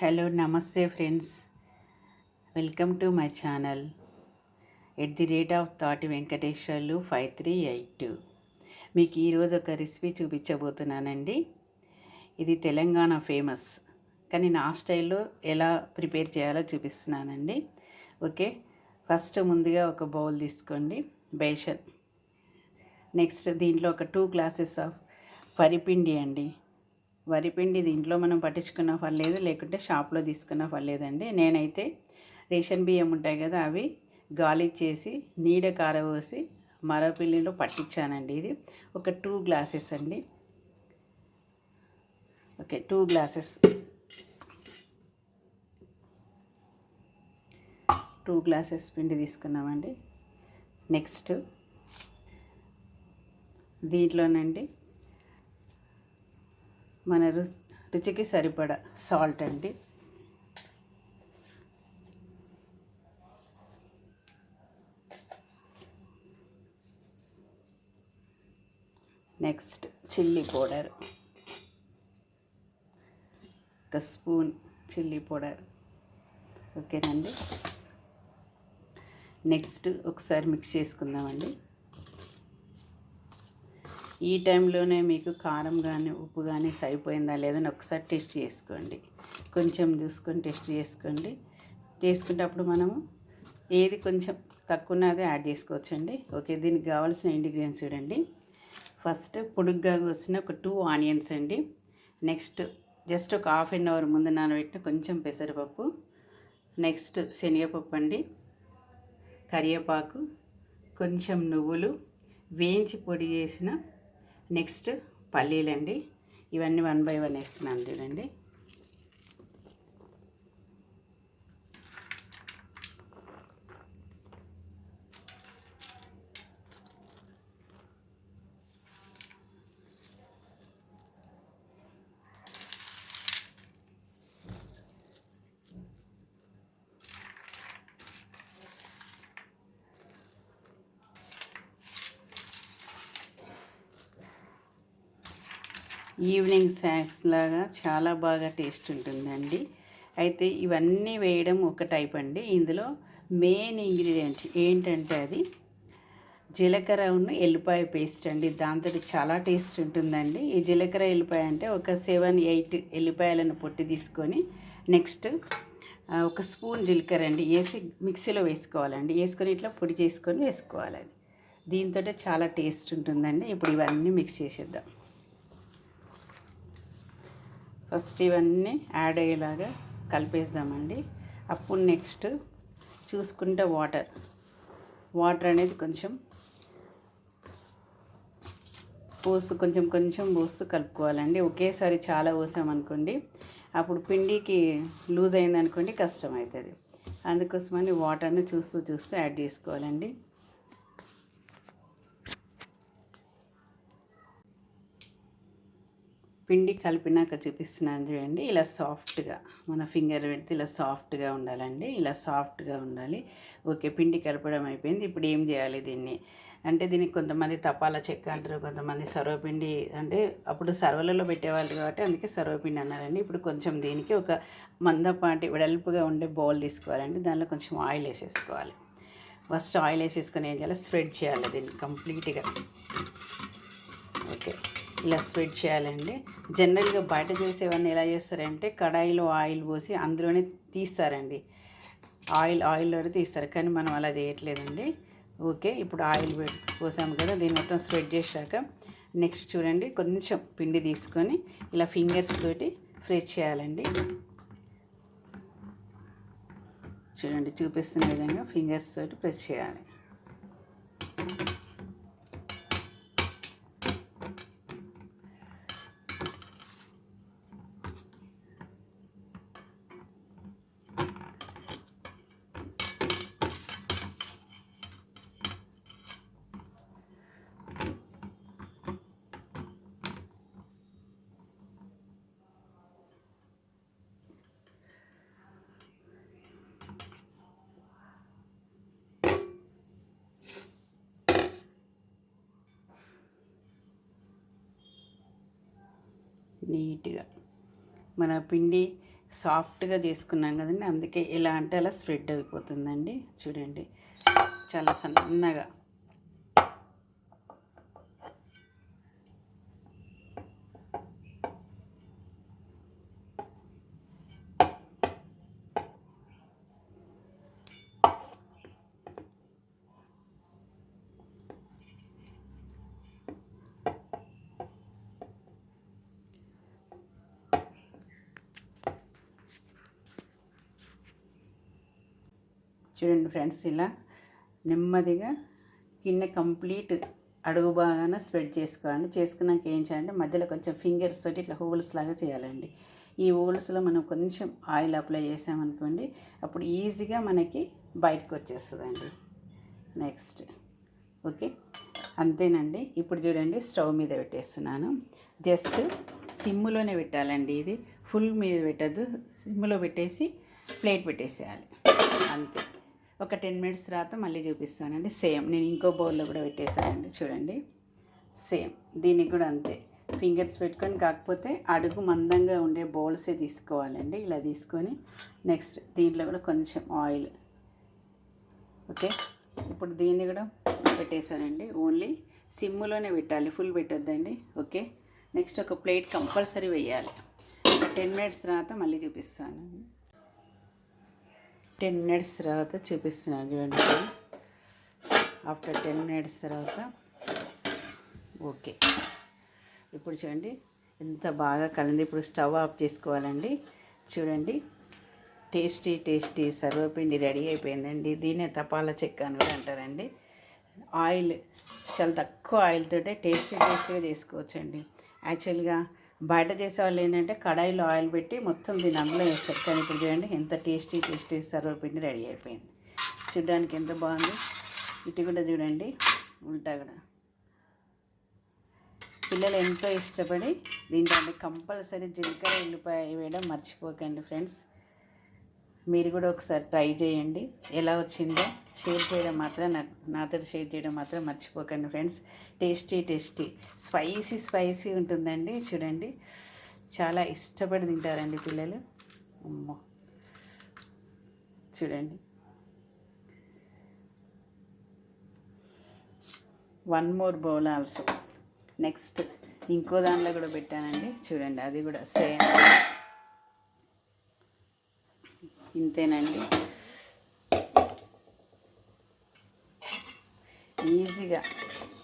Hello నమస్తే friends. Welcome to my channel. At the rate of thought Venkateswarlu five three eight two. మీకు ఈరోజు ఒక recipe చూపించబోతున్నానండి. ఇది Telangana famous. కానీ నా స్టైల్లో ఎలా ప్రిపేర్ చేయాలో చూపిస్తున్నానండి. ఓకే? ఫస్ట్ ముందుగా ఒక బౌల్ తీసుకోండి. బేషన్ నెక్స్ట్ దీంట్లో ఒక టూ గ్లాసెస్ ఆఫ్ వరిపిండి అండి. వరిపిండి దీంట్లో మనం పట్టించుకున్న పర్లేదు లేకుంటే షాప్లో తీసుకున్న పర్లేదండి నేనైతే రేషన్ బియ్యం ఉంటాయి కదా అవి గాలి చేసి నీడ కారబోసి మరపిల్లిలో పట్టించానండి ఇది. ఒక టూ గ్లాసెస్ అండి. Okay two glasses two glasses పిండి తీసుకున్నామండి. నెక్స్ట్ దీంట్లోనండి మన రు రుచికి సరిపడ సాల్ట్ అండి. Next chilli powder. ఒక స్పూన్ చిల్లీ పౌడర్. ఓకేనండి? నెక్స్ట్ ఒకసారి మిక్స్ చేసుకుందామండి. ఈ టైంలోనే మీకు కారం కానీ ఉప్పు కానీ సరిపోయిందా లేదని ఒకసారి టెస్ట్ చేసుకోండి. కొంచెం చూసుకొని టెస్ట్ చేసుకోండి. చేసుకునేటప్పుడు మనము ఏది కొంచెం తక్కువ ఉన్నది యాడ్ చేసుకోవచ్చండి. ఓకే దీనికి కావాల్సిన ఇంగ్రీడియంట్స్ చూడండి. ఫస్ట్ పొడుగ్గా కోసిన ఒక టూ ఆనియన్స్ అండి. నెక్స్ట్ జస్ట్ ఒక హాఫ్ అన్ అవర్ ముందు నానబెట్టిన కొంచెం పెసరపప్పు. నెక్స్ట్ శనగపప్పు అండి. కరివేపాకు కొంచెం నువ్వులు వేయించి పొడి చేసిన నెక్స్ట్ పల్లీలండి. ఇవన్నీ వన్ బై వన్ వేస్తున్నాను చూడండి. ఈవినింగ్ స్నాక్స్ లాగా చాలా బాగా టేస్ట్ ఉంటుందండి. అయితే ఇవన్నీ వేయడం ఒక టైప్ అండి. ఇందులో మెయిన్ ఇంగ్రీడియంట్ ఏంటంటే అది జీలకర్ర ఉన్న ఎల్లిపాయ పేస్ట్ అండి. దాంతో చాలా టేస్ట్ ఉంటుందండి. ఈ జీలకర్ర ఎల్లిపాయ అంటే ఒక సెవెన్ ఎయిట్ ఎల్లిపాయలను పొట్టి తీసుకొని నెక్స్ట్ ఒక స్పూన్ జీలకర్ర అండి. వేసి మిక్సీలో వేసుకోవాలండి. వేసుకొని ఇట్లా పొడి చేసుకొని వేసుకోవాలి అది. దీంతో చాలా టేస్ట్ ఉంటుందండి. ఇప్పుడు ఇవన్నీ మిక్స్ చేసేద్దాం. ఫస్ట్ ఇవన్నీ యాడ్ అయ్యేలాగా కలిపేద్దామండి. అప్పుడు నెక్స్ట్ చూసుకుంటే వాటర్. వాటర్ అనేది కొంచెం పోసు కొంచెం కొంచెం పోస్తూ కలుపుకోవాలండి. ఒకేసారి చాలా పోసామనుకోండి అప్పుడు పిండికి లూజ్ అయిందనుకోండి కష్టం అవుతుంది. అందుకోసమని వాటర్ని చూస్తూ చూస్తూ యాడ్ చేసుకోవాలండి. పిండి కలిపినాక చూపిస్తున్నాను చూడండి. ఇలా సాఫ్ట్గా మన ఫింగర్ పెడితే ఇలా సాఫ్ట్గా ఉండాలండి. ఇలా సాఫ్ట్గా ఉండాలి. ఓకే పిండి కలపడం అయిపోయింది. ఇప్పుడు ఏం చేయాలి దీన్ని? అంటే దీనికి కొంతమంది తపాల చెక్క అంటారు కొంతమంది సర్వపిండి అంటే అప్పుడు సర్వలలో పెట్టేవాళ్ళు కాబట్టి అందుకే సర్వపిండి అన్నారండి. ఇప్పుడు కొంచెం దీనికి ఒక మందపాటి వెడల్పుగా ఉండే బౌల్ తీసుకోవాలండి. దానిలో కొంచెం ఆయిల్ వేసేసుకోవాలి. ఫస్ట్ ఆయిల్ వేసేసుకొని ఏం చేయాలి? స్ప్రెడ్ చేయాలి దీన్ని కంప్లీట్గా. ఓకే. ఇలా స్ప్రెడ్ చేయాలండి. జనరల్గా బయట చేసేవన్నీ ఎలా చేస్తారంటే కడాయిలో ఆయిల్ పోసి అందులోనే తీస్తారండి. ఆయిల్ ఆయిల్లోనే తీస్తారు. కానీ మనం అలా చేయట్లేదండి. ఓకే ఇప్పుడు ఆయిల్ పోసాము కదా దీన్ని మొత్తం స్ప్రెడ్ చేశాక నెక్స్ట్ చూడండి కొంచెం పిండి తీసుకొని ఇలా ఫింగర్స్ తోటి ఫ్రెష్ చేయాలండి. చూడండి చూపిస్తున్న విధంగా ఫింగర్స్ తోటి ప్రెస్ చేయాలి. నీట్గా. మన పిండి సాఫ్ట్గా చేసుకున్నాం కదండి అందుకే ఇలా అంటే అలా స్ప్రెడ్ అయిపోతుందండి. చూడండి చాలా సన్నగా. చూడండి ఫ్రెండ్స్ ఇలా నెమ్మదిగా గిన్నె కంప్లీట్ అడుగు బాగాన స్ప్రెడ్ చేసుకోవాలండి చేసుకున్నాక ఏం చేయాలంటే మధ్యలో కొంచెం ఫింగర్స్ తోటి ఇట్లా హోల్స్ లాగా చేయాలండి. ఈ హోల్స్లో మనం కొంచెం ఆయిల్ అప్లై చేసామనుకోండి అప్పుడు ఈజీగా మనకి బయటకు వచ్చేస్తుందండి. నెక్స్ట్. ఓకే? అంతేనండి. ఇప్పుడు చూడండి స్టవ్ మీద పెట్టేస్తున్నాను. జస్ట్ సిమ్లోనే పెట్టాలండి ఇది. ఫుల్ మీద పెట్టద్దు. సిమ్లో పెట్టేసి ప్లేట్ పెట్టేసేయాలి. అంతే. ఒక టెన్ మినిట్స్ తర్వాత మళ్ళీ చూపిస్తానండి. సేమ్. నేను ఇంకో బౌల్లో కూడా పెట్టేశానండి. చూడండి. సేమ్. దీనికి కూడా అంతే. ఫింగర్స్ పెట్టుకొని కాకపోతే అడుగు మందంగా ఉండే బౌల్సే తీసుకోవాలండి. ఇలా తీసుకొని నెక్స్ట్ దీంట్లో కూడా కొంచెం ఆయిల్. ఓకే? ఇప్పుడు దీన్ని కూడా పెట్టేశానండి. ఓన్లీ సిమ్లోనే పెట్టాలి. ఫుల్ పెట్టొద్దండి. ఓకే? నెక్స్ట్ ఒక ప్లేట్ కంపల్సరీ వేయాలి. టెన్ మినిట్స్ తర్వాత మళ్ళీ చూపిస్తాను. టెన్ మినిట్స్ తర్వాత చూపిస్తున్నాను చూడండి. ఆఫ్టర్ టెన్ మినిట్స్ తర్వాత ఓకే. ఇప్పుడు చూడండి ఎంత బాగా కలింది ఇప్పుడు స్టవ్ ఆఫ్ చేసుకోవాలండి. చూడండి టేస్టీ టేస్టీ సర్వపిండి రెడీ అయిపోయిందండి. దీనే తపాలా చెక్క అని కూడా అంటారండి. ఆయిల్ చాలా తక్కువ ఆయిల్తోటే టేస్టీ టేస్టీగా చేసుకోవచ్చండి. యాక్చువల్గా బయట చేసే వాళ్ళు ఏంటంటే కడాయిలో ఆయిల్ పెట్టి మొత్తం దీని అందులో వేస్తారు. కానీ ఇప్పుడు చూడండి ఎంత టేస్టీ టేస్టీ సర్వపిండి రెడీ అయిపోయింది. చూడడానికి ఎంత బాగుంది. ఇటు కూడా చూడండి ఉల్టా కూడా. పిల్లలు ఎంతో ఇష్టపడి దీంట్లో కంపల్సరీ జీలకర్ర ఉల్లిపాయ వేయడం మర్చిపోకండి ఫ్రెండ్స్. మీరు కూడా ఒకసారి ట్రై చేయండి. ఎలా వచ్చిందో షేర్ చేయడం మాత్రం నా నాతో షేర్ చేయడం మాత్రం మర్చిపోకండి friends. Tasty tasty spicy spicy ఉంటుందండి. చూడండి. చాలా ఇష్టపడి తింటారండి పిల్లలు. అమ్మో. చూడండి. One more bowl also. Next ఇంకో దానిలో కూడా పెట్టానండి. చూడండి అది కూడా సేమ్. ఇంతేనండి. ఈజీగా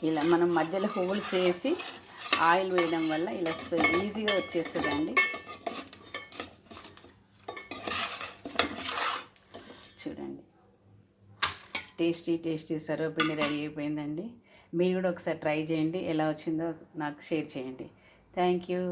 ఇలా మనం మధ్యలో హోల్స్ వేసి ఆయిల్ వేయడం వల్ల ఇలా ఈజీగా వచ్చేస్తుందండి. చూడండి. టేస్టీ టేస్టీ సర్వపిండి రెడీ అయిపోయిందండి. మీరు కూడా ఒకసారి ట్రై చేయండి. ఎలా వచ్చిందో నాకు షేర్ చేయండి. Thank you.